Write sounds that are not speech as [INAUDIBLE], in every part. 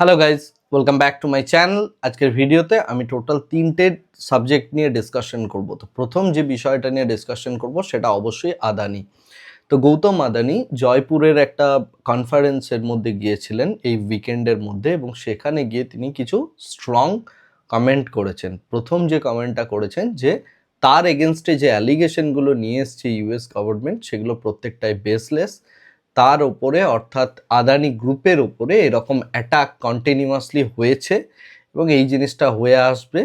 Hello guys welcome back to my channel আজকের ভিডিওতে আমি টোটাল তিনটে সাবজেক্ট নিয়ে ডিসকাশন করব। তো প্রথম যে বিষয়টা নিয়ে ডিসকাশন করব, সেটা অবশ্যই আদানি। তো গৌতম আদানি জয়পুরের একটা কনফারেন্সের মধ্যে গিয়েছিলেন এই উইকেন্ডের মধ্যে এবং সেখানে গিয়ে তিনি কিছু স্ট্রং কমেন্ট করেছেন। প্রথম যে কমেন্টটা করেছেন যে, তার এগেনস্টে যে অ্যালিগেশনগুলো নিয়ে এসছে ইউএস গভর্নমেন্ট সেগুলো প্রত্যেকটাই বেসলেস তার ওপরে অর্থাৎ আদানি গ্রুপের ওপরে এরকম অ্যাটাক কন্টিনিউয়াসলি হয়েছে এবং এই জিনিসটা হয়ে আসবে।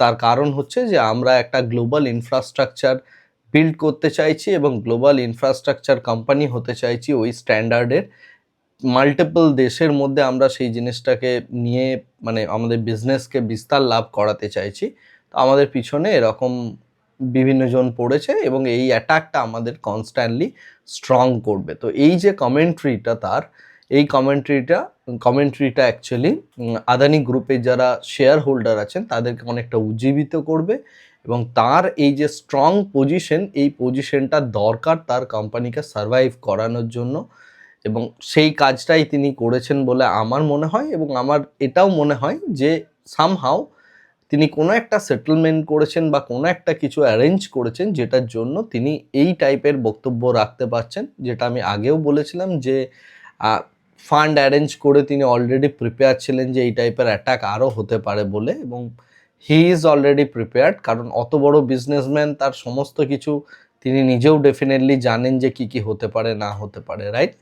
তার কারণ হচ্ছে যে আমরা একটা গ্লোবাল ইনফ্রাস্ট্রাকচার বিল্ড করতে চাইছি এবং গ্লোবাল ইনফ্রাস্ট্রাকচার কোম্পানি হতে চাইছি ওই স্ট্যান্ডার্ডের মাল্টিপল দেশের মধ্যে আমরা সেই জিনিসটাকে নিয়ে মানে আমাদের বিজনেসকে বিস্তার লাভ করাতে চাইছি। তো আমাদের পিছনে এরকম বিভিন্ন জন পড়েছে এবং এই অ্যাটাকটা আমাদের কনস্ট্যান্টলি স্ট্রং করবে। তো এই যে কমেন্ট্রিটা তার, এই কমেন্ট্রিটা কমেন্ট্রিটা অ্যাকচুয়ালি আদানি গ্রুপের যারা শেয়ার হোল্ডার আছেন, তাদেরকে অনেকটা উজ্জীবিত করবে এবং তার এই যে স্ট্রং পজিশন এই পজিশনটা দরকার তার কোম্পানিকে সার্ভাইভ করানোর জন্য এবং সেই কাজটাই তিনি করেছেন বলে আমার মনে হয় এবং আমার এটাও মনে হয় যে সামহাও তিনি কোনো একটা সেটেলমেন্ট করেছেন বা কোনো একটা কিছু অ্যারেঞ্জ করেছেন যেটার জন্য তিনি এই টাইপের বক্তব্য রাখতে পারছেন, যেটা আমি আগেও বলেছিলাম যে ফান্ড অ্যারেঞ্জ করে তিনি অলরেডি প্রিপেয়ার ছিলেন যে এই টাইপের অ্যাটাক আরও হতে পারে বলে এবং হি ইজ অলরেডি প্রিপেয়ার্ড কারণ অত বড় বিজনেসম্যান তার সমস্ত কিছু তিনি নিজেও ডেফিনেটলি জানেন যে কি কি হতে পারে, না হতে পারে রাইট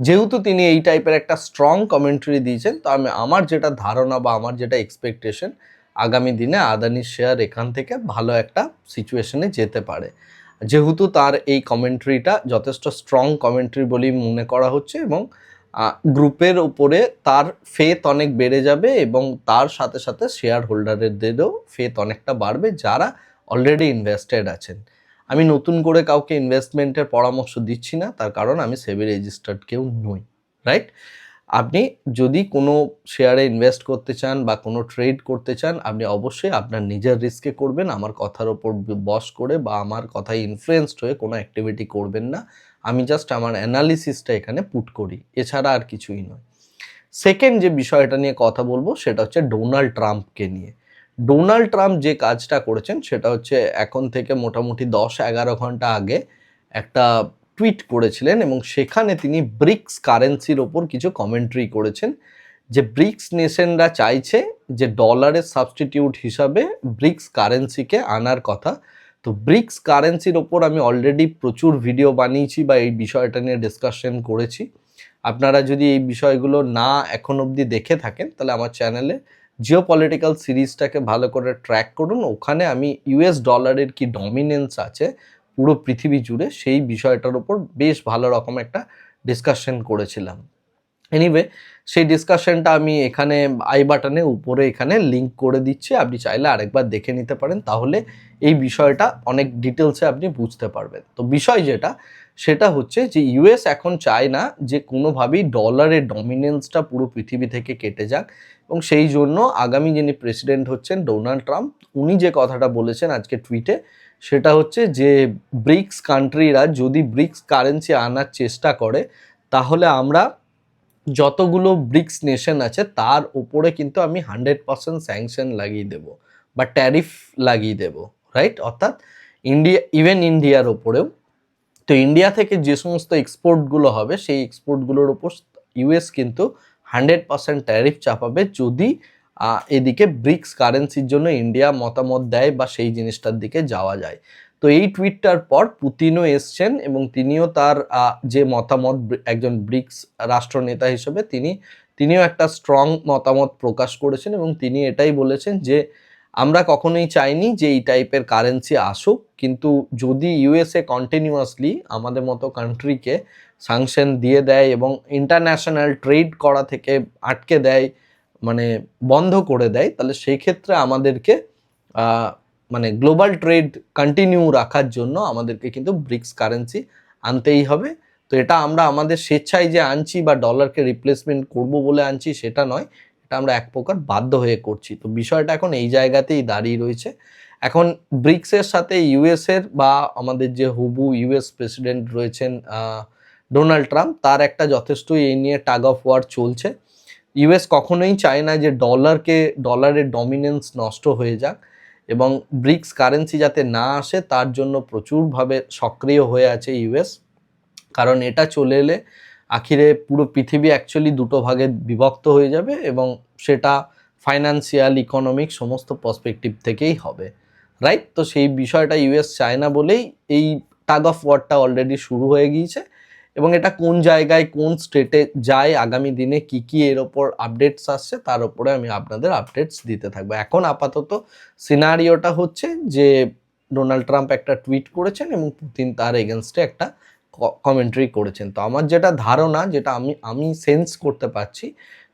যেহেতু তিনি এই টাইপের একটা স্ট্রং কমেন্ট্রি দিয়েছেন, তো আমি, আমার যেটা ধারণা বা আমার যেটা এক্সপেকটেশন আগামী দিনে আদানির শেয়ার এখান থেকে ভালো একটা সিচুয়েশনে যেতে পারে। যেহেতু তার এই কমেন্ট্রিটা যথেষ্ট স্ট্রং কমেন্ট্রি বলেই মনে করা হচ্ছে এবং গ্রুপের উপরে তার ফেথ অনেক বেড়ে যাবে এবং তার সাথে সাথে শেয়ার হোল্ডারদেরও ফেথ অনেকটা বাড়বে যারা অলরেডি ইনভেস্টেড আছেন। আমি নতুন করে কাউকে ইনভেস্টমেন্টের পরামর্শ দিচ্ছি না, তার কারণ আমি সেবি রেজিস্টার্ড কেউ নই রাইট আপনি যদি কোনো শেয়ারে ইনভেস্ট করতে চান বা কোনো ট্রেড করতে চান, আপনি অবশ্যই আপনার নিজের রিস্কে করবেন। আমার কথার ওপর বস করে বা আমার কথায় ইনফ্লুয়েসড হয়ে কোনো অ্যাক্টিভিটি করবেন না। আমি জাস্ট আমার অ্যানালিসিসটা এখানে পুট করি। এছাড়া আর কিছুই নয়। সেকেন্ড যে বিষয়টা নিয়ে কথা বলব, সেটা হচ্ছে ডোনাল্ড ট্রাম্পকে নিয়ে। ডোনাল্ড ট্রাম্প যে কাজটা করেছেন, সেটা হচ্ছে এখন থেকে মোটামুটি দশ এগারো ঘণ্টা আগে একটা টুইট করেছিলেন এবং সেখানে তিনি ব্রিক্স কারেন্সির ওপর কিছু কমেন্ট্রি করেছেন যে ব্রিক্স নেশনরা চাইছে যে ডলারের সাবস্টিটিউট হিসাবে ব্রিক্স কারেন্সিকে আনার কথা। তো ব্রিক্স কারেন্সির ওপর আমি অলরেডি প্রচুর ভিডিও বানিয়েছি বা এই বিষয়টা নিয়ে ডিসকাশন করেছি। আপনারা যদি এই বিষয়গুলো না এখন অবধি দেখে থাকেন, তাহলে আমার চ্যানেলে জিও পলিটিক্যাল সিরিজটাকে ভালো করে ট্র্যাক করুন। ওখানে আমি ইউএস ডলারের কি ডমিনেন্স আছে পুরো পৃথিবী জুড়ে সেই বিষয়টার উপর বেশ ভালো রকম একটা ডিসকাশন করেছিলাম। এনিওয়ে সেই ডিসকাশনটা আমি এখানে আই বাটনে উপরে এখানে লিংক করে দিচ্ছি। আপনি চাইলে আরেকবার দেখে নিতে পারেন, তাহলে এই বিষয়টা অনেক ডিটেলসে আপনি বুঝতে পারবেন। তো বিষয় যেটা, সেটা হচ্ছে যে ইউএস এখন চায় না যে কোনোভাবেই ডলারের ডমিনেন্সটা পুরো পৃথিবী থেকে কেটে যাক এবং সেই জন্য আগামী যিনি প্রেসিডেন্ট হচ্ছেন ডোনাল্ড ট্রাম্প উনি যে কথাটা বলেছেন আজকে টুইটে সেটা হচ্ছে যে ব্রিক্স কান্ট্রিরা যদি ব্রিক্স কারেন্সি আনার চেষ্টা করে, তাহলে আমরা যতগুলো ব্রিক্স নেশন আছে, তার উপরে কিন্তু আমি হান্ড্রেড পার্সেন্ট স্যাংশন লাগিয়ে দেবো বা ট্যারিফ লাগিয়ে দেবো, রাইট? অর্থাৎ ইন্ডিয়া, ইভেন ইন্ডিয়ার ওপরেও তো ইন্ডিয়া থেকে যে সমস্ত এক্সপোর্টগুলো হবে, সেই এক্সপোর্টগুলোর ওপর ইউএস কিন্তু হান্ড্রেড পার্সেন্ট ট্যারিফ চাপাবে যদি এদিকে ব্রিক্স কারেন্সির জন্য ইন্ডিয়া মতামত দেয় বা সেই জিনিসটার দিকে যাওয়া যায়। তো এই টুইটটার পর পুতিনও এসছেন এবং তিনিও তার যে মতামত একজন ব্রিক্স রাষ্ট্রনেতা হিসেবে তিনি, তিনিও একটা স্ট্রং মতামত প্রকাশ করেছেন এবং তিনি এটাই বলেছেন যে, আমরা কখনোই চাইনি যে এই টাইপের কারেন্সি আসুক, কিন্তু যদি ইউএসএ কন্টিনিউয়াসলি আমাদের মতো কান্ট্রিকে সাংশন দিয়ে দেয় এবং ইন্টারন্যাশনাল ট্রেড করা থেকে আটকে দেয় মানে বন্ধ করে দেয়, তাহলে সেই ক্ষেত্রে আমাদেরকে মানে গ্লোবাল ট্রেড কন্টিনিউ রাখার জন্য আমাদেরকে কিন্তু ব্রিক্স কারেন্সি আনতেই হবে। তো এটা আমরা আমাদের স্বেচ্ছায় যে আনছি বা ডলারকে রিপ্লেসমেন্ট করব বলে আনছি সেটা নয়, এটা আমরা এক প্রকার বাধ্য হয়ে করছি। তো বিষয়টা এখন এই জায়গাতেই দাঁড়িয়ে রয়েছে। এখন ব্রিক্সের সাথে ইউএস এর বা আমাদের যে হুবু ইউএস প্রেসিডেন্ট রয়েছেন ডোনাল্ড ট্রাম্প তার একটা যথেষ্ট এই নিয়ে টাগ অফ ওয়ার চলছে। ইউএস কখনোই চায় না যে ডলারকে ডলারের ডমিনেন্স নষ্ট হয়ে যাক এবং ব্রিক্স কারেন্সি যাতে না আসে, তার জন্য প্রচুরভাবে সক্রিয় হয়ে আছে ইউএস কারণ এটা চলে এলে আখিরে পুরো পৃথিবী অ্যাকচুয়ালি দুটো ভাগে বিভক্ত হয়ে যাবে এবং সেটা ফাইন্যান্সিয়াল ইকোনমিক সমস্ত পার্সপেক্টিভ থেকেই হবে। রাইট তো সেই বিষয়টা ইউএস চায় না বলেই এই টাগ অফ ওয়ারটা অলরেডি শুরু হয়ে গিয়েছে। এবং এটা কোন জায়গায়, কোন স্টেটে যায়, আগামী দিনে কি কি এর ওপর আপডেটস আসছে, তার উপরে আমি আপনাদের আপডেটস দিতে থাকব। এখন আপাতত সিনারিওটা হচ্ছে যে ডোনাল্ড ট্রাম্প একটা টুইট করেছেন এবং পুতিন তার এগেনস্টে একটা কমেন্ট্রি করেছেন। তো আমার যেটা ধারণা, যেটা আমি আমি সেন্স করতে পারছি,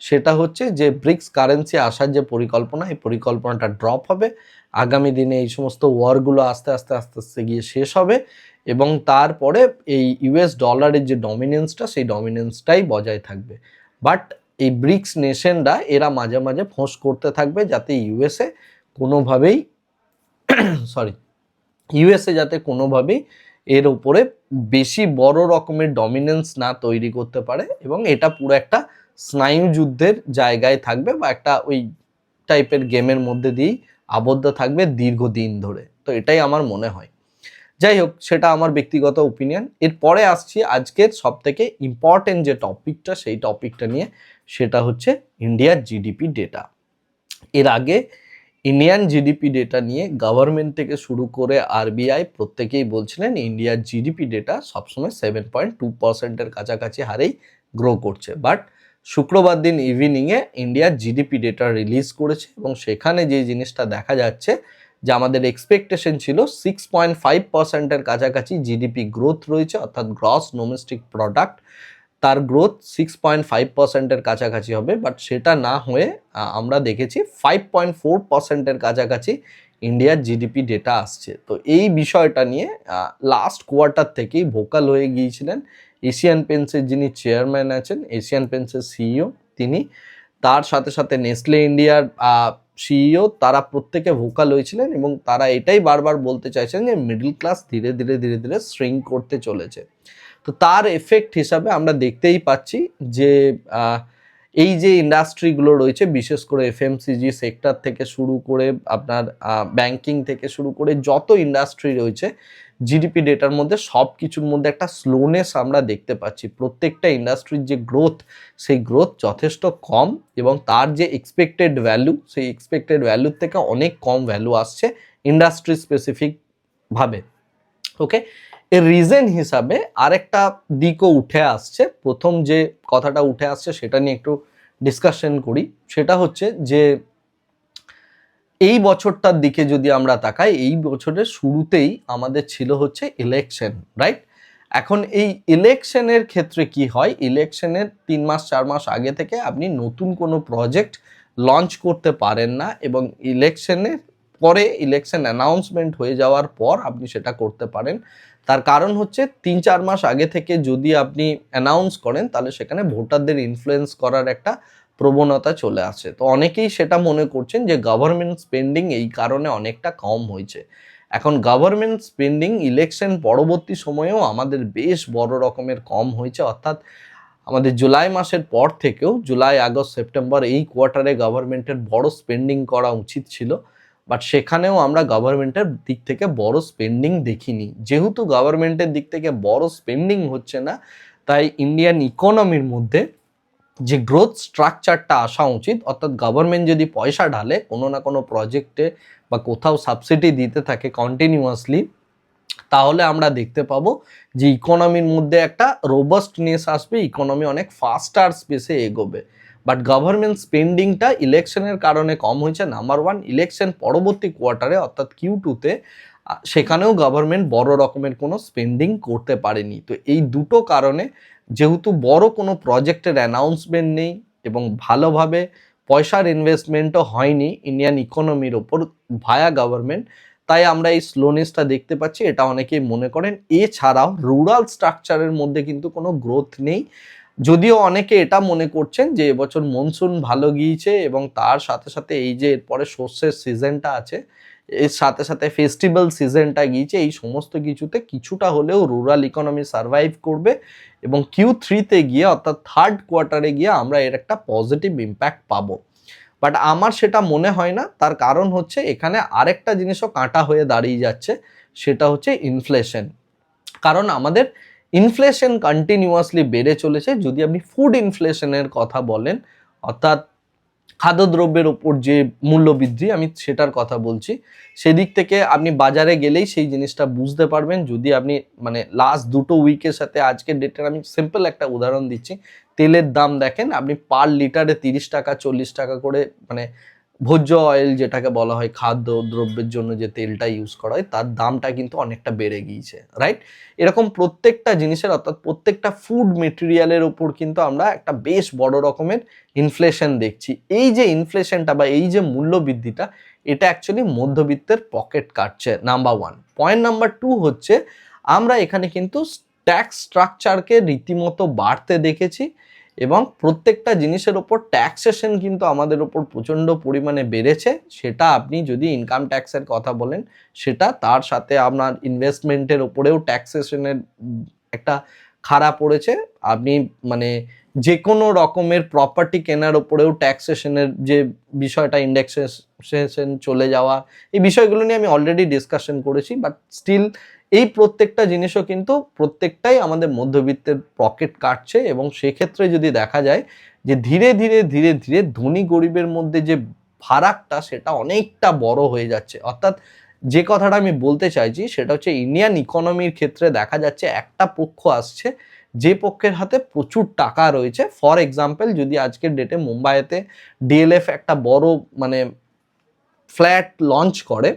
সেটা হচ্ছে যে ব্রিক্স কারেন্সি আসার যে পরিকল্পনা, এই পরিকল্পনাটা ড্রপ হবে। আগামী দিনে এই সমস্ত ওয়ারগুলো আস্তে আস্তে আস্তে আস্তে গিয়ে শেষ হবে। এবং তারপরে এই ইউএস ডলারের যে ডমিনেন্সটা সেই ডমিনেন্সটাই বজায় থাকবে। বাট এই ব্রিক্স নেশনরা এরা মাঝে মাঝে ফোঁস করতে থাকবে যাতে ইউএসএ কোনোভাবেই [COUGHS] সরি ইউএসএ যাতে কোনোভাবেই এর উপরে বেশি বড় রকমের ডমিনেন্স না তৈরি করতে পারে এবং এটা পুরো একটা স্নায়ু যুদ্ধের জায়গায় থাকবে বা একটা ওই টাইপের গেমের মধ্যে দিয়েই আবদ্ধ থাকবে দীর্ঘদিন ধরে। তো এটাই আমার মনে হয়। যাই হোক, সেটা আমার ব্যক্তিগত ওপিনিয়ন এরপরে আসছি আজকের সব থেকে ইম্পর্টেন্ট যে টপিকটা সেই টপিকটা নিয়ে, সেটা হচ্ছে ইন্ডিয়ার জিডিপি ডেটা এর আগে ইন্ডিয়ান জিডিপি ডেটা নিয়ে গভর্নমেন্ট থেকে শুরু করে আরবিআই প্রত্যেকেই বলছিলেন ইন্ডিয়ার জিডিপি ডেটা সবসময় সেভেন পয়েন্ট টু পার্সেন্টের কাছাকাছি হারেই গ্রো করছে। বাট শুক্রবার দিন ইভিনিংয়ে ইন্ডিয়ার জিডিপি ডেটা রিলিজ করেছে এবং সেখানে যে জিনিসটা দেখা যাচ্ছে যে আমাদের এক্সপেকটেশন ছিল সিক্স পয়েন্ট ফাইভ পার্সেন্টের কাছাকাছি জিডিপি গ্রোথ রয়েছে, অর্থাৎ গ্রস ডোমেস্টিক প্রোডাক্ট তার গ্রোথ সিক্স পয়েন্ট ফাইভ পার্সেন্টের কাছাকাছি হবে বাট সেটা না হয়ে আমরা দেখেছি ফাইভ পয়েন্ট ফোর পার্সেন্টের কাছাকাছি ইন্ডিয়ার জিডিপি ডেটা আসছে। তো এই বিষয়টা নিয়ে লাস্ট কোয়ার্টার থেকেই ভোকাল হয়ে গিয়েছিলেন এশিয়ান পেন্টসের যিনি চেয়ারম্যান আছেন এশিয়ান পেন্সের সিইও তিনি। তার সাথে সাথে নেসলে ইন্ডিয়ার সিইও তারা প্রত্যেকে ভোকাল হয়েছিলেন এবং তারা এটাই বারবার বলতে চাইছেন যে মিডল ক্লাস ধীরে ধীরে ধীরে ধীরে শ্রিঙ্ক করতে চলেছে। তো তার এফেক্ট হিসাবে আমরা দেখতেই পাচ্ছি যে এই যে ইন্ডাস্ট্রিগুলো রয়েছে, বিশেষ করে এফএমসিজি সেক্টর থেকে শুরু করে আপনার ব্যাংকিং থেকে শুরু করে যত ইন্ডাস্ট্রি রয়েছে জিডিপি ডেটার মধ্যে সব কিছুর মধ্যে একটা স্লোনেস আমরা দেখতে পাচ্ছি। প্রত্যেকটা ইন্ডাস্ট্রির যে গ্রোথ সেই গ্রোথ যথেষ্ট কম এবং তার যে এক্সপেক্টেড ভ্যালু সেই এক্সপেক্টেড ভ্যালুর থেকে অনেক কম ভ্যালু আসছে ইন্ডাস্ট্রি স্পেসিফিক ভাবে। ওকে এর রিজন হিসাবে আরেকটা দিকও উঠে আসছে। প্রথম যে কথাটা উঠে আসছে সেটা নিয়ে একটু ডিসকাশন করি। সেটা হচ্ছে যে এই বছরটার দিকে যদি আমরা তাকাই, এই বছরের শুরুতেই আমাদের ছিল হচ্ছে ইলেকশন রাইট এখন এই ইলেকশনের ক্ষেত্রে কি হয়? ইলেকশনের তিন মাস, চার মাস আগে থেকে আপনি নতুন কোনো প্রজেক্ট লঞ্চ করতে পারেন না এবং ইলেকশনের পরে ইলেকশন অ্যানাউন্সমেন্ট হয়ে যাওয়ার পর আপনি সেটা করতে পারেন। তার কারণ হচ্ছে তিন, চার মাস আগে থেকে যদি আপনি অ্যানাউন্স করেন, তাহলে সেখানে ভোটারদের ইনফ্লুয়েন্স করার একটা প্রবণতা চলে আসে। তো অনেকেই সেটা মনে করছেন যে গভর্নমেন্ট স্পেন্ডিং এই কারণে অনেকটা কম হয়েছে। এখন গভর্নমেন্ট স্পেন্ডিং ইলেকশন পরবর্তী সময়েও আমাদের বেশ বড় রকমের কম হয়েছে। অর্থাৎ আমাদের জুলাই মাসের পর থেকেও জুলাই, আগস্ট, সেপ্টেম্বর এই কোয়ার্টারে গভর্নমেন্টের বড় স্পেন্ডিং করা উচিত ছিল। বাট সেখানেও আমরা গভর্নমেন্টের দিক থেকে বড় স্পেন্ডিং দেখিনি। যেহেতু গভর্নমেন্টের দিক থেকে বড় স্পেন্ডিং হচ্ছে না, তাই ইন্ডিয়ান ইকোনমির মধ্যে যে গ্রোথ স্ট্রাকচারটা আসা উচিত, অর্থাৎ গভর্নমেন্ট যদি পয়সা ঢালে কোনো না কোনো প্রজেক্টে বা কোথাও সাবসিডি দিতে থাকে কন্টিনিউয়াসলি তাহলে আমরা দেখতে পাবো যে ইকোনমির মধ্যে একটা রোবাস্টনেস আসবে ইকোনমি অনেক ফাস্টার স্পেসে এগোবে। বাট গভর্নমেন্ট স্পেন্ডিংটা ইলেকশনের কারণে কম হয়েছে নাম্বার ওয়ান ইলেকশন পরবর্তী কোয়ার্টারে অর্থাৎ কিউ টুতে সেখানেও গভর্নমেন্ট বড় রকমের কোনো স্পেন্ডিং করতে পারেনি। তো এই দুটো কারণে যেহেতু বড় কোনো প্রজেক্টের অ্যানাউন্সমেন্ট নেই এবং ভালোভাবে পয়সার ইনভেস্টমেন্টও হয়নি ইন্ডিয়ান ইকোনমির ওপর ভায়া গভর্নমেন্ট তাই আমরা এই স্লোনেসটা দেখতে পাচ্ছি। এটা অনেকেই মনে করেন। এছাড়াও রুরাল স্ট্রাকচারের মধ্যে কিন্তু কোনো গ্রোথ নেই। যদিও অনেকে এটা মনে করছেন যে এবছর মনসুন ভালো গিয়েছে এবং তার সাথে সাথে এই যে এরপরে শস্যের সিজনটা আছে এর সাথে সাথে ফেস্টিভ্যাল সিজনটা গিয়েছে, এই সমস্ত কিছুতে কিছুটা হলেও রুরাল ইকোনমি সার্ভাইভ করবে এবং কিউ থ্রিতে গিয়ে অর্থাৎ থার্ড কোয়ার্টারে গিয়ে আমরা এর একটা পজিটিভ ইম্প্যাক্ট পাবো। বাট আমার সেটা মনে হয় না, তার কারণ হচ্ছে এখানে আরেকটা জিনিসও কাঁটা হয়ে দাঁড়িয়ে যাচ্ছে, সেটা হচ্ছে ইনফ্লেশন কারণ আমাদের ইনফ্লেশন কন্টিনিউয়াসলি বেড়ে চলেছে, যদি আপনি ফুড ইনফ্লেশনের কথা বলেন, অর্থাৎ খাদ্যদ্রব্যের ওপর যে মূল্য বৃদ্ধি আমি সেটার কথা বলছি। সেদিক থেকে আপনি বাজারে গেলেই সেই জিনিসটা বুঝতে পারবেন। যদি আপনি মানে লাস্ট দুটো উইকের সাথে আজকের ডেটের আমি সিম্পল একটা উদাহরণ দিচ্ছি। তেলের দাম দেখেন, আপনি পার লিটারে তিরিশ টাকা, চল্লিশ টাকা করে মানে ভোজ্য অয়েল যেটাকে বলা হয় খাদ্য দ্রব্যের জন্য যে তেলটা ইউজ করা হয়, তার দামটা কিন্তু অনেকটা বেড়ে গিয়েছে রাইট এরকম প্রত্যেকটা জিনিসের, অর্থাৎ প্রত্যেকটা ফুড মেটেরিয়ালের ওপর কিন্তু আমরা একটা বেশ বড় রকমের ইনফ্লেশন দেখছি। এই যে ইনফ্লেশনটা বা এই যে মূল্যবৃদ্ধিটা, এটা অ্যাকচুয়ালি মধ্যবিত্তের পকেট কাটছে number one point number two হচ্ছে, আমরা এখানে কিন্তু ট্যাক্স স্ট্রাকচারকে রীতিমতো বাড়তে দেখেছি এবং প্রত্যেকটা জিনিসের ওপর ট্যাক্সেশন কিন্তু আমাদের ওপর প্রচণ্ড পরিমাণে বেড়েছে। সেটা আপনি যদি ইনকাম ট্যাক্সের কথা বলেন, সেটা তার সাথে আপনার ইনভেস্টমেন্টের ওপরেও ট্যাক্সেশনের একটা খারাপ পড়েছে। আপনি মানে যে কোনো রকমের প্রপার্টি কেনার ওপরেও ট্যাক্সেশনের যে বিষয়টা ইন্ডেক্সেশন চলে যাওয়া, এই বিষয়গুলো নিয়ে আমি অলরেডি ডিসকাশন করেছি বাট স্টিল এই প্রত্যেকটা জিনিসও কিন্তু প্রত্যেকটাই আমাদের মধ্যবিত্তের পকেট কাটছে এবং সেক্ষেত্রে যদি দেখা যায় যে ধীরে ধীরে ধীরে ধীরে ধনী গরিবের মধ্যে যে ফারাকটা সেটা অনেকটা বড় হয়ে যাচ্ছে। অর্থাৎ যে কথাটা আমি বলতে চাইছি সেটা হচ্ছে ইন্ডিয়ান ইকোনমির ক্ষেত্রে দেখা যাচ্ছে একটা পক্ষ আসছে যে পক্ষের হাতে প্রচুর টাকা রয়েছে। ফর এক্সাম্পল যদি আজকের ডেটে মুম্বাইতে ডিএলএফ একটা বড় মানে ফ্ল্যাট লঞ্চ করে,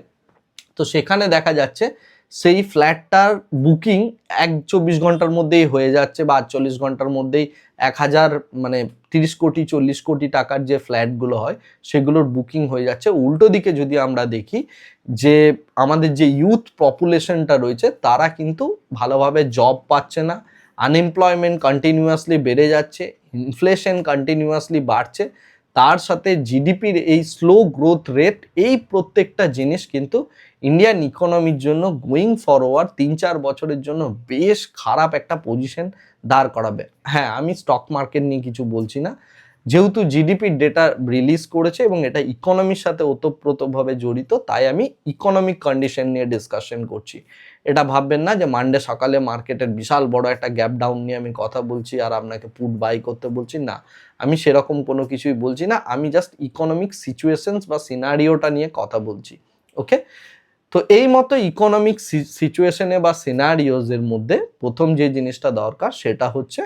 তো সেখানে দেখা যাচ্ছে সেই ফ্ল্যাটটার বুকিং এক চব্বিশ ঘণ্টার মধ্যেই হয়ে যাচ্ছে বা আটচল্লিশ ঘণ্টার মধ্যেই এক হাজার মানে তিরিশ কোটি, চল্লিশ কোটি টাকার যে ফ্ল্যাটগুলো হয়, সেগুলোর বুকিং হয়ে যাচ্ছে। উল্টো দিকে যদি আমরা দেখি যে আমাদের যে ইউথ পপুলেশনটা রয়েছে, তারা কিন্তু ভালোভাবে জব পাচ্ছে না, আনএমপ্লয়মেন্ট কন্টিনিউয়াসলি বেড়ে যাচ্ছে, ইনফ্লেশন কন্টিনিউয়াসলি বাড়ছে, তার সাথে জিডিপির এই স্লো গ্রোথ রেট, এই প্রত্যেকটা জিনিস কিন্তু ইন্ডিয়ান ইকোনমির জন্য গোয়িং ফরওয়ার্ড তিন চার বছরের জন্য বেশ খারাপ একটা পজিশন দাঁড় করাবে। হ্যাঁ আমি স্টক মার্কেট নিয়ে কিছু বলছি না। যেহেতু জিডিপির ডেটা রিলিজ করেছে এবং এটা ইকোনমির সাথে ওতপ্রোতভাবে জড়িত, তাই আমি ইকোনমিক কন্ডিশন নিয়ে ডিসকাশন করছি। এটা ভাববেন না যে মানডে সকালে মার্কেটের বিশাল বড় একটা গ্যাপ ডাউন নিয়ে আমি কথা বলছি আর আপনাকে পুট বাই করতে বলছি, না। আমি সেরকম কোনো কিছুই বলছি না। আমি জাস্ট ইকোনমিক সিচুয়েশনস বা সিনারিওটা নিয়ে কথা বলছি ওকে তো এই মতো ইকোনমিক সিচুয়েশনে বা সিনারিওজের মধ্যে প্রথম যে জিনিসটা দরকার সেটা হচ্ছে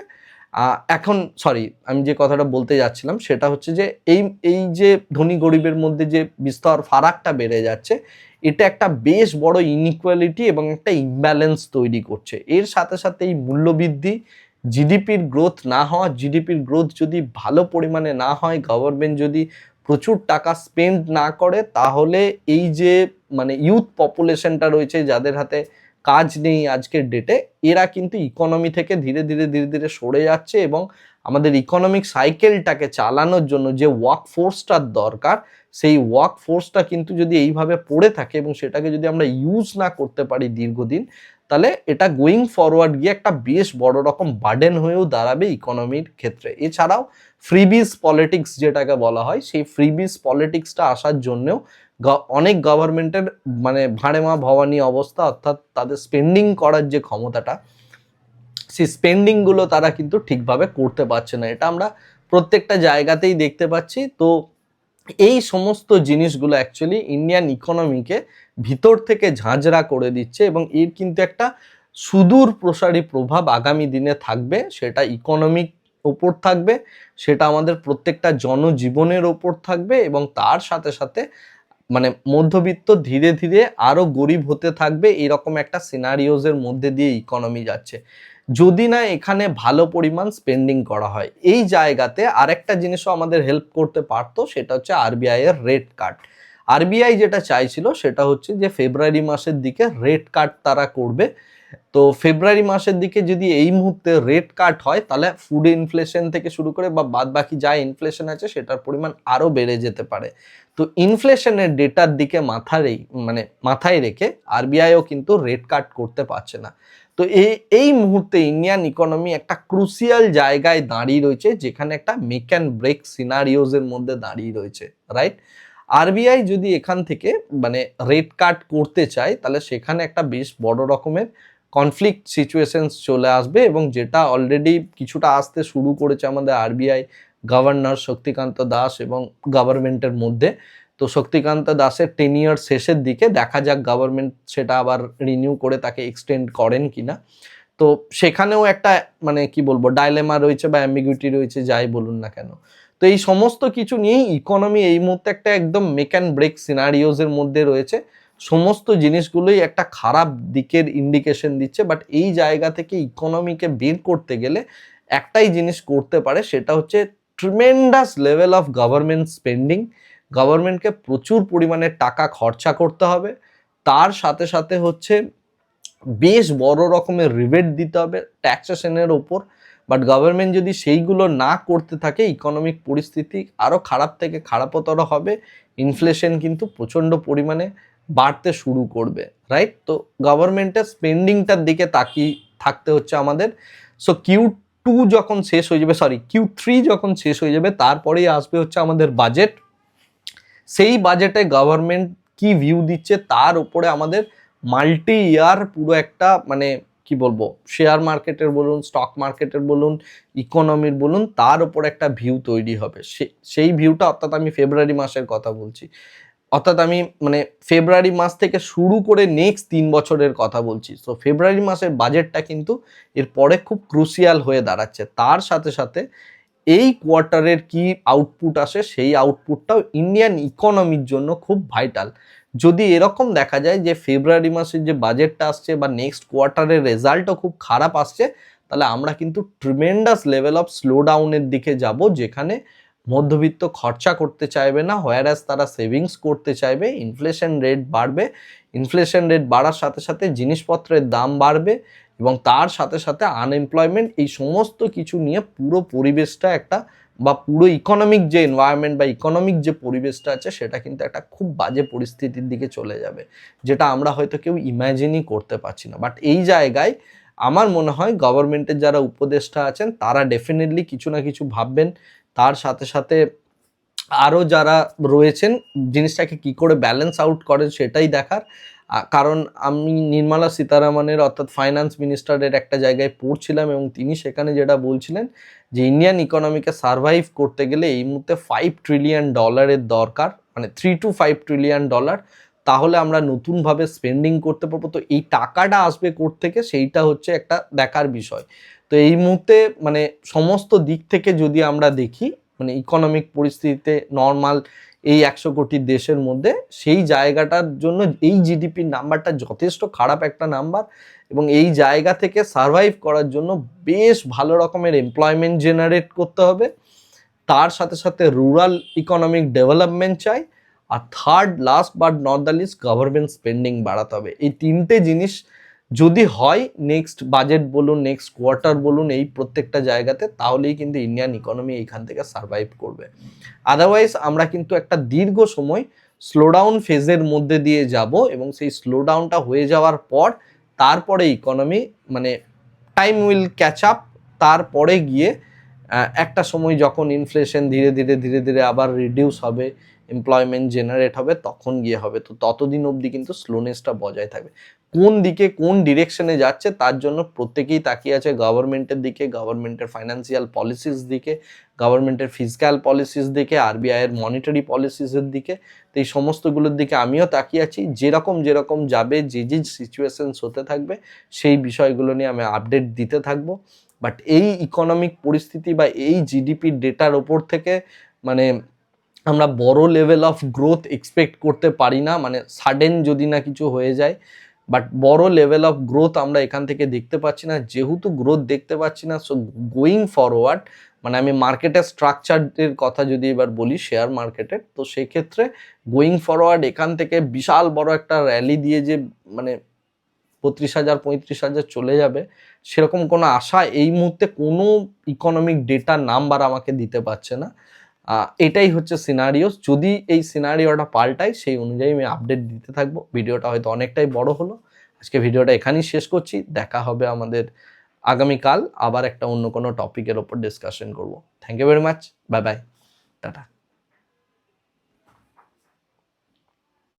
এখন সরি আমি যে কথাটা বলতে যাচ্ছিলাম সেটা হচ্ছে যে এই এই যে ধনী গরিবের মধ্যে যে বিস্তর ফারাকটা বেড়ে যাচ্ছে, এটা একটা বেশ বড় ইনইকুয়ালিটি এবং একটা ইমব্যালেন্স তৈরি করছে। এর সাথে সাথে এই মূল্যবৃদ্ধি জিডিপির গ্রোথ না হওয়া জিডিপির গ্রোথ যদি ভালো পরিমাণে না হয় গভর্নমেন্ট যদি প্রচুর টাকা স্পেন্ড না করে, তাহলে এই যে মানে ইউথ পপুলেশনটা রয়েছে, যাদের হাতে কাজ নেই আজকের ডেটে এরা কিন্তু ইকোনমি থেকে ধীরে ধীরে ধীরে ধীরে সরে যাচ্ছে এবং আমাদের ইকোনমিক সাইকেলটাকে চালানোর জন্য যে ওয়ার্ক ফোর্সটার দরকার, সেই ওয়ার্ক ফোর্সটা কিন্তু যদি এইভাবে পড়ে থাকে এবং সেটাকে যদি আমরা ইউজ না করতে পারি দীর্ঘদিন তাহলে এটা গোয়িং ফরওয়ার্ড গিয়ে একটা বেশ বড় রকম বার্ডেন হয়েও দাঁড়াবে ইকোনমির ক্ষেত্রে। এছাড়াও ফ্রিবিজ পলিটিক্স যেটাকে বলা হয়, সেই ফ্রিবিজ পলিটিক্সটা আসার জন্যেও অনেক গভর্নমেন্টের মানে ভাড়েমা ভবানী অবস্থা, অর্থাৎ তাদের স্পেন্ডিং করার যে ক্ষমতাটা, সেই স্পেন্ডিংগুলো তারা কিন্তু ঠিকভাবে করতে পারছে না। এটা আমরা প্রত্যেকটা জায়গাতেই দেখতে পাচ্ছি। তো এই সমস্ত জিনিসগুলো অ্যাকচুয়ালি ইন্ডিয়ান ইকোনমিকে ভিতর থেকে ঝাঁঝরা করে দিচ্ছে এবং এর কিন্তু একটা সুদূর প্রসারী প্রভাব আগামী দিনে থাকবে, সেটা ইকোনমিক ওপর থাকবে, সেটা আমাদের প্রত্যেকটা জনজীবনের ওপর থাকবে এবং তার সাথে সাথে মানে মধ্যবিত্ত ধীরে ধীরে আরও গরিব হতে থাকবে, এরকম একটা সিনারিওজের মধ্যে দিয়ে ইকোনমি যাচ্ছে। যদি না এখানে ভালো পরিমাণ স্পেন্ডিং করা হয়। এই জায়গাতে আরেকটা জিনিসও আমাদের হেল্প করতে পারতো, সেটা হচ্ছে আরবিআই এর রেট কাট আরবিআই যেটা চাইছিল, সেটা হচ্ছে যে ফেব্রুয়ারি মাসের দিকে রেট কাট তারা করবে। তো ফেব্রুয়ারি মাসের দিকে যদি এই মুহূর্তে রেট কাট হয়, তাহলে ফুড ইনফ্লেশন থেকে শুরু করে বা বাদ বাকি যা ইনফ্লেশন আছে, সেটার পরিমাণ আরও বেড়ে যেতে পারে। তো ইনফ্লেশনের ডেটার দিকে মাথা মানে মাথায় রেখে আরবিআইও কিন্তু রেট কাট করতে পারছে না। তো এই এই মুহূর্তে ইন্ডিয়ান ইকোনমি একটা ক্রুসিয়াল জায়গায় দাঁড়িয়ে রয়েছে, যেখানে একটা মেক অ্যান্ড ব্রেক সিনারিওজের মধ্যে দাঁড়িয়ে রয়েছে রাইট আরবিআই যদি এখান থেকে মানে রেট কাট করতে চায়, তাহলে সেখানে একটা বেশ বড় রকমের কনফ্লিক্ট সিচুয়েশনস চলে আসবে এবং যেটা অলরেডি কিছুটা আসতে শুরু করেছে আমাদের আরবিআই গভর্নর শক্তিকান্ত দাস এবং গভর্নমেন্টের মধ্যে তো শক্তিকান্ত দাসের টেন ইয়ার শেষের দিকে দেখা যাক গভর্নমেন্ট সেটা আবার রিনিউ করে তাকে এক্সটেন্ড করেন কিনা। তো সেখানেও একটা মানে কি বলব ডাইলেমা রয়েছে বা অ্যাম্বিগুইটি রয়েছে, যাই বলুন না কেন। তো এই সমস্ত কিছু নিয়েই ইকোনমি এই মুহূর্তে একটা একদম মেক অ্যান্ড ব্রেক সিনারিওজের মধ্যে রয়েছে। সমস্ত জিনিসগুলোই একটা খারাপ দিকের ইন্ডিকেশন দিচ্ছে বাট এই জায়গা থেকে ইকোনমিকে বের করতে গেলে একটাই জিনিস করতে পারে, সেটা হচ্ছে tremendous level of government spending গভর্নমেন্টকে প্রচুর পরিমাণে টাকা খরচা করতে হবে। তার সাথে সাথে হচ্ছে বেশ বড় রকমের রিবেট দিতে হবে ট্যাক্সেশনের ওপর। বাট গভর্নমেন্ট যদি সেইগুলো না করতে থাকে, ইকোনমিক পরিস্থিতি আরও খারাপ থেকে খারাপতর হবে, ইনফ্লেশন কিন্তু প্রচণ্ড পরিমাণে বাড়তে শুরু করবে রাইট তো গভর্নমেন্টের স্পেন্ডিংটার দিকে তাকিয়ে থাকতে হচ্ছে আমাদের। সো কিউ টু যখন শেষ হয়ে যাবে সরি কিউ থ্রি যখন শেষ হয়ে যাবে, তারপরেই আসবে হচ্ছে আমাদের বাজেট। সেই বাজেটে গভর্নমেন্ট কি ভিউ দিচ্ছে, তার উপরে আমাদের মাল্টি ইয়ার পুরো একটা মানে কি বলব শেয়ার মার্কেটের বলুন স্টক মার্কেটের বলুন ইকোনমির বলুন, তার উপর একটা ভিউ তৈরি হবে। সেই ভিউটা অর্থাৎ আমি ফেব্রুয়ারি মাসের কথা বলছি। অর্থাৎ আমি মানে ফেব্রুয়ারি মাস থেকে শুরু করে নেক্সট তিন বছরের কথা বলছি। তো ফেব্রুয়ারি মাসের বাজেটটা কিন্তু এরপরে খুব ক্রুশিয়াল হয়ে দাঁড়াচ্ছে। তার সাথে সাথে এই কোয়ার্টারের কি আউটপুট আসে, সেই আউটপুটটাও ইন্ডিয়ান ইকোনমির জন্য খুব ভাইটাল যদি এরকম দেখা যায় যে ফেব্রুয়ারি মাসের যে বাজেটটা আসছে বা নেক্সট কোয়ার্টারের রেজাল্টও খুব খারাপ আসছে, তাহলে আমরা কিন্তু ট্রিমেন্ডাস লেভেল অফ স্লো ডাউনের দিকে যাব, যেখানে মধ্যবিত্ত খরচা করতে চাইবে না হোয়ারাস তারা সেভিংস করতে চাইবে ইনফ্লেশন রেট বাড়বে। ইনফ্লেশন রেট বাড়ার সাথে সাথে জিনিসপত্রের দাম বাড়বে এবং তার সাথে সাথে আনএমপ্লয়মেন্ট এই সমস্ত কিছু নিয়ে পুরো পরিবেশটা একটা বা পুরো ইকোনমিক যে এনভায়রনমেন্ট বা ইকোনমিক যে পরিবেশটা আছে, সেটা কিন্তু একটা খুব বাজে পরিস্থিতির দিকে চলে যাবে, যেটা আমরা হয়তো কেউ ইম্যাজিনই করতে পারছি না। বাট এই জায়গায় আমার মনে হয় গভর্নমেন্টের যারা উপদেষ্টা আছেন, তারা ডেফিনেটলি কিছু না কিছু ভাববেন। তার সাথে সাথে আরও যারা রয়েছেন, জিনিসটাকে কি করে ব্যালেন্স আউট করেন সেটাই দেখার। কারণ আমি নির্মলা সীতারামনের, অর্থাৎ ফাইন্যান্স মিনিস্টারের একটা জায়গায় পড়ছিলাম এবং তিনি সেখানে যেটা বলছিলেন যে ইন্ডিয়ান ইকোনমিকে সার্ভাইভ করতে গেলে এই মুহূর্তে ফাইভ ট্রিলিয়ন ডলারের দরকার মানে three two five trillion dollar তাহলে আমরা নতুনভাবে স্পেন্ডিং করতে পারব। তো এই টাকাটা আসবে থেকে? সেইটা হচ্ছে একটা দেখার বিষয়। তো এই মুহূর্তে মানে সমস্ত দিক থেকে যদি আমরা দেখি মানে ইকোনমিক পরিস্থিতিতে নর্মাল এই একশো কোটি দেশের মধ্যে সেই জায়গাটার জন্য এই জিডিপির নাম্বারটা যথেষ্ট খারাপ একটা নাম্বার এবং এই জায়গা থেকে সার্ভাইভ করার জন্য বেশ ভালো রকমের এমপ্লয়মেন্ট জেনারেট করতে হবে। তার সাথে সাথে রুরাল ইকোনমিক ডেভেলপমেন্ট চাই আর third last but not the least government spending বাড়াতে হবে। এই তিনটে জিনিস যদি হয় নেক্সট বাজেট বলুন নেক্সট কোয়ার্টার বলুন, এই প্রত্যেকটা জায়গাতে, তাহলেই কিন্তু ইন্ডিয়ান ইকোনমি এইখান থেকে সার্ভাইভ করবে। আদারওয়াইজ আমরা কিন্তু একটা দীর্ঘ সময় স্লোডাউন ফেজের মধ্যে দিয়ে যাব এবং সেই স্লোডাউনটা হয়ে যাওয়ার পর, তারপরে ইকোনমি মানে টাইম উইল ক্যাচ আপ তারপরে গিয়ে একটা সময় যখন ইনফ্লেশন ধীরে ধীরে ধীরে ধীরে আবার রিডিউস হবে এমপ্লয়মেন্ট জেনারেট হবে, তখন গিয়ে হবে। তো ততদিন অবধি কিন্তু স্লোনেসটা বজায় থাকবে। কোন দিকে কোন ডিরেকশনে যাচ্ছে, তার জন্য প্রত্যেকেই তাকিয়ে আছে গভর্নমেন্টের দিকে গভর্নমেন্টের ফাইন্যান্সিয়াল পলিসিস দিকে গভর্নমেন্টের ফিজিক্যাল পলিসিস দিকে আরবিআইয়ের মনিটারি পলিসিসের দিকে। তো এই সমস্তগুলোর দিকে আমিও তাকিয়ে আছি। যেরকম যেরকম যাবে, যে যে সিচুয়েশনস হতে থাকবে, সেই বিষয়গুলো নিয়ে আমি আপডেট দিতে থাকব। বাট এই ইকোনমিক পরিস্থিতি বা এই জিডিপির ডেটার ওপর থেকে মানে আমরা বড় লেভেল অফ গ্রোথ এক্সপেক্ট করতে পারি না মানে সাডেন যদি না কিছু হয়ে যায় বাট বড় লেভেল অফ গ্রোথ আমরা এখান থেকে দেখতে পাচ্ছি না, যেহেতু গ্রোথ দেখতে পাচ্ছি না সো গোয়িং ফরওয়ার্ড মানে আমি মার্কেটের স্ট্রাকচারের কথা যদি এবার বলি শেয়ার মার্কেটের তো সেক্ষেত্রে গোয়িং ফরওয়ার্ড এখান থেকে বিশাল বড় একটা র্যালি দিয়ে যে মানে বত্রিশ হাজার, পঁয়ত্রিশ হাজার চলে যাবে, সেরকম কোনো আশা এই মুহূর্তে কোনো ইকোনমিক ডেটা নাম্বার আমাকে দিতে পারছে না। এটাই হচ্ছে সিনারিও যদি এই সিনারিওটা পাল্টাই, সেই অনুযায়ী আমি আপডেট দিতে থাকব। ভিডিওটা হয়তো অনেকটাই বড় হলো। আজকে ভিডিওটা এখানেই শেষ করছি। দেখা হবে আমাদের আগামীকাল আবার একটা অন্য কোনো টপিকের ওপর ডিসকাশন করব। Thank you very much bye bye tata.